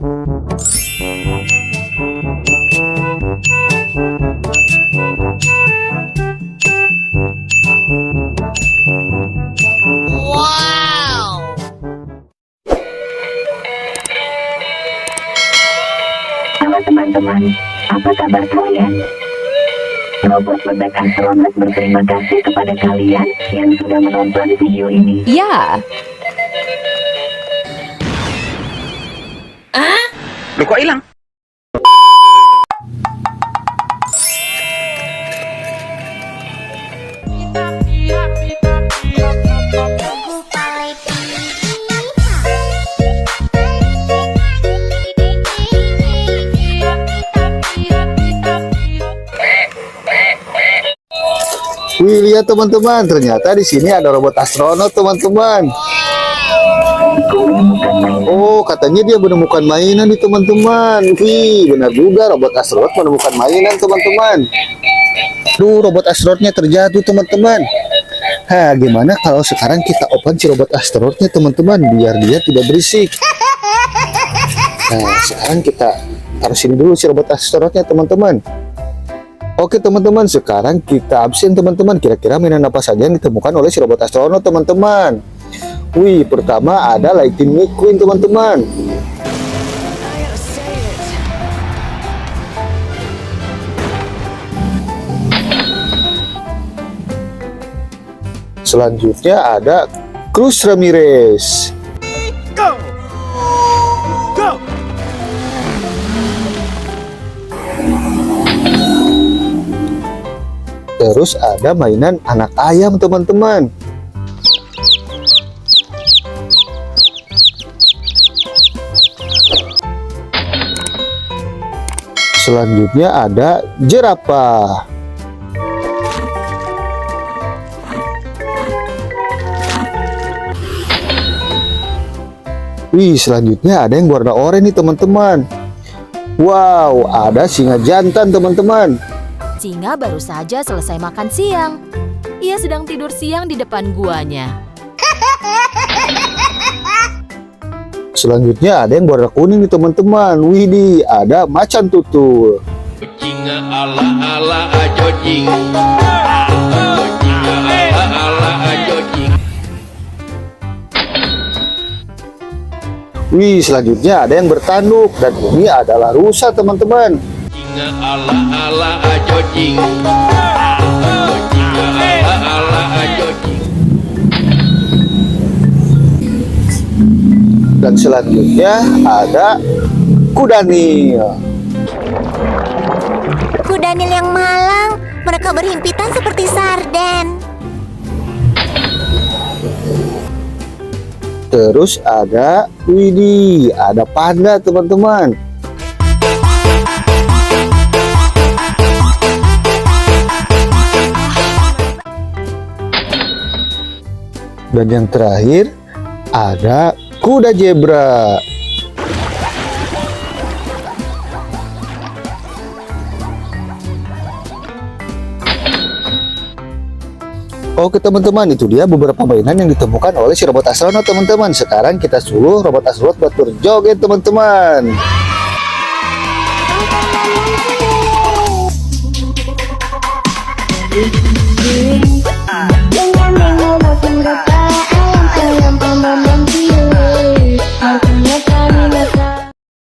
Teman-teman, apa kabar kalian? Robot bebek astronot berterima kasih kepada kalian yang sudah menonton video ini. Ya, Loh kok hilang? Wih, lihat teman-teman, ternyata di sini ada robot astronot, teman-teman. Oh, katanya dia menemukan mainan nih, teman-teman. Wih, benar juga robot astronot menemukan mainan, teman-teman. Duh, robot astronotnya terjatuh, teman-teman. Hah, gimana kalau sekarang kita open si robot astronotnya, teman-teman, biar dia tidak berisik. Nah, sekarang kita taruhin dulu si robot astronotnya, teman-teman. Oke teman-teman, sekarang kita absen teman-teman. Kira-kira mainan apa saja yang ditemukan oleh si robot astronot teman-teman? Wih, pertama ada Lightning McQueen teman-teman. Selanjutnya ada Cruz Ramirez. Terus ada mainan anak ayam teman-teman. Selanjutnya ada jerapah. Wih, selanjutnya ada yang warna oranye nih teman-teman. Wow, ada singa jantan teman-teman. singa baru saja selesai makan siang. Ia sedang tidur siang di depan guanya. Selanjutnya ada yang warna kuning nih teman-teman. Widih, ada macan tutul. Wih, selanjutnya ada yang bertanduk dan ini adalah rusa teman-teman. Ala ala Dan selanjutnya ada kudanil. Kudanil yang malang, mereka berhimpitan seperti sarden. Terus ada Widih, ada panda teman-teman. Dan yang terakhir ada kuda zebra. Oke teman-teman, itu dia beberapa mainan yang ditemukan oleh si robot astronot teman-teman. Sekarang kita suruh robot astronot buat berjoget teman-teman.